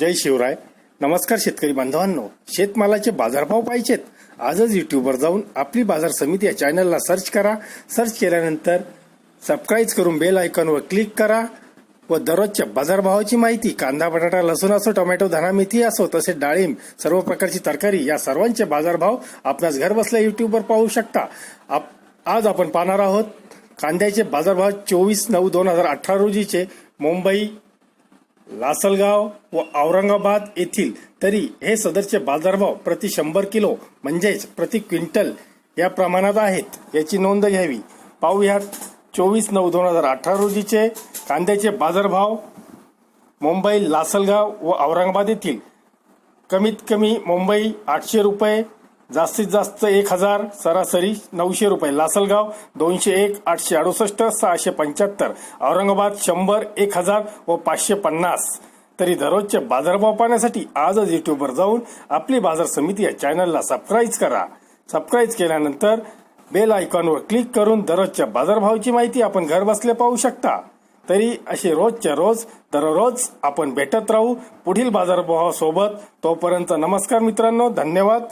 जय शिवराय. नमस्कार शेतकरी बांधवांनो. शेतमालाचे बाजारभाव पाहिजेत. आजच युट्यूबवर जाऊन आपली बाजार समिती या चॅनलला सर्च करा. सर्च केल्यानंतर सबस्क्राईब करून बेल आयकॉनवर क्लिक करा व दररोजच्या बाजारभावाची माहिती कांदा बटाटा लसूण असो टोमॅटो धना मेथी असो तसेच डाळिंब सर्व प्रकारची तरकारी या सर्वांचे बाजारभाव आपणास घरबसल्या युट्यूबवर पाहू शकता. आप- आज आपण पाहणार आहोत कांद्याचे बाजारभाव चोवीस नऊ दोन हजार अठरा रोजीचे मुंबई लासलगाव व औरंगाबाद येथील तरी हे सदरचे बाजारभाव प्रति शंभर किलो म्हणजेच प्रति क्विंटल या प्रमाणात आहेत याची नोंद घ्यावी. पाहूयात चोवीस नऊ दोन हजार अठरा रोजीचे कांद्याचे बाजारभाव मुंबई लासलगाव व औरंगाबाद येथील. कमीत कमी मुंबई आठशे रुपये जास्तीत जास्त एक हजार सरासरी नऊशे रुपये. लासलगाव दोनशे एक आठशे अडुसष्ट सहाशे पंच्याहत्तर. औरंगाबाद शंभर एक हजार व पाचशे पन्नास. तरी दररोजचे बाजारभाव पाहण्यासाठी आजच युट्यूबवर जाऊन आपली बाजार समिती या चॅनलला सबस्क्राईब करा. सबस्क्राईब केल्यानंतर बेल आयकॉनवर क्लिक करून दररोजच्या बाजारभावाची माहिती आपण घर बसल्या पाहू शकता. तरी असे रोजच्या रोज दररोज आपण भेटत राहू पुढील बाजारभावासोबत. तोपर्यंत नमस्कार मित्रांनो धन्यवाद.